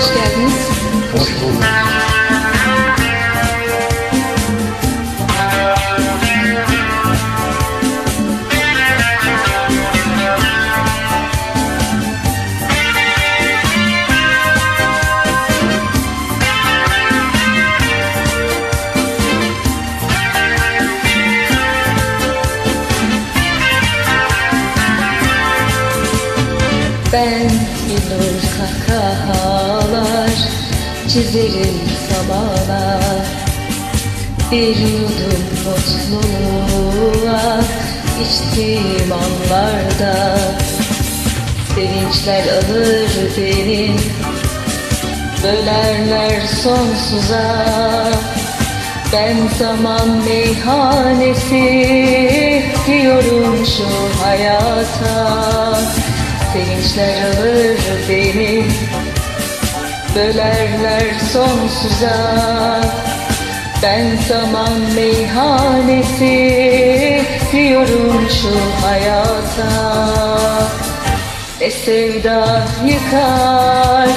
Hoş. Ben bilir kahkahalar Çizerim samana Bir yudum mutluluğa içtiğim anlarda. Sevinçler alır beni Bölerler sonsuza. Ben zaman meyhanesi diyorum şu hayata Sevinçler alır beni. Bölerler sonsuza. Ben zaman meyhanesi diyorum şu hayata. Ne sevda yıkar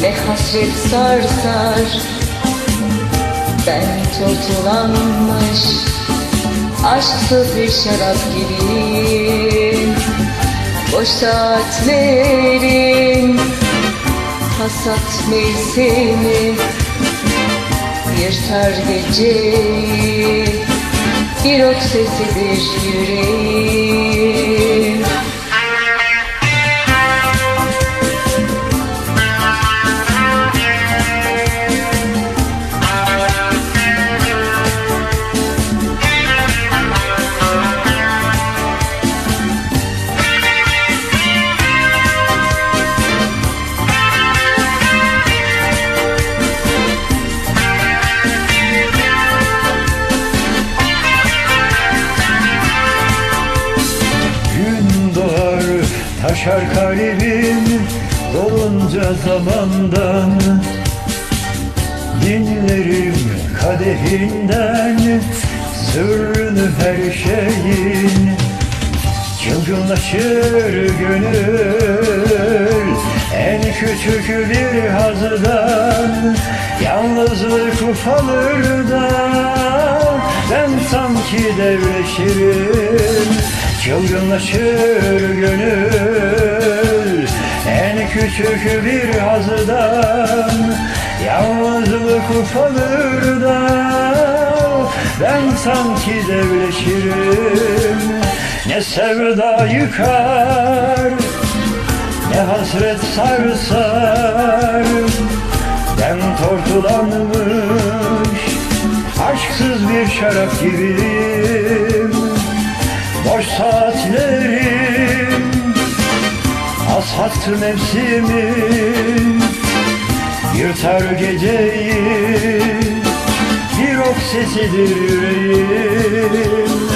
Ne hasret sarsar. Ben tortulanmış Aşksız bir şarap gibiyim Boş saatlerin Hasat mevsimi Yırtar geceyi Bir ok sesidir yüreğim taşar kalbim Dolunca zamandan. Dinlerim kadehinden Sırrını her şeyin. Çılgınlaşır gönül En küçük bir hazdan Yalnızlık ufalır da Ben sanki devleşirim. Çılgınlaşır gönül küçük bir hazdan Yalnızlık ufalır da Ben sanki devleşirim Ne sevda yıkar Ne hasret sarsar. Ben tortulanmış Aşksız bir şarap gibiyim. Boş saatlerim Hasat mevsimi Yırtar geceyi. Bir ok sesidir yüreğim.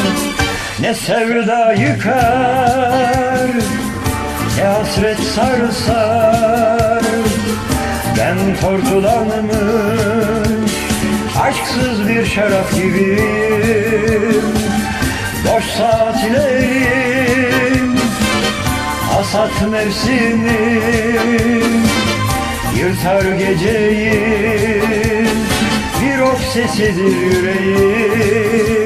Ne sevda yıkar Ne hasret sarsar. Ben tortulanmış Aşksız bir şarap gibiyim. Boş saatlerim Hasat mevsimi Yırtar geceyi Bir ok sesidir yüreğim